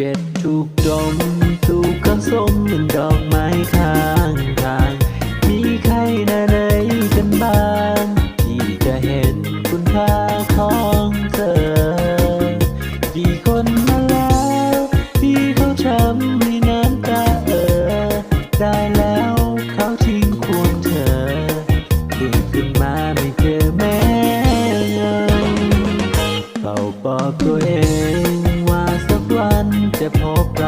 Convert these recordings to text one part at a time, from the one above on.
เจ็ดทุกดมทุก็สมเหมือนดอกไม้ข้างทาง จะพบเรา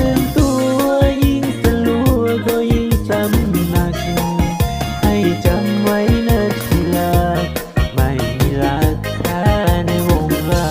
ลืมตัวยิ่งสลัวก็ยจำหนัก ให้จำไว้นะที่กไม่ลักแท้ในวงเรา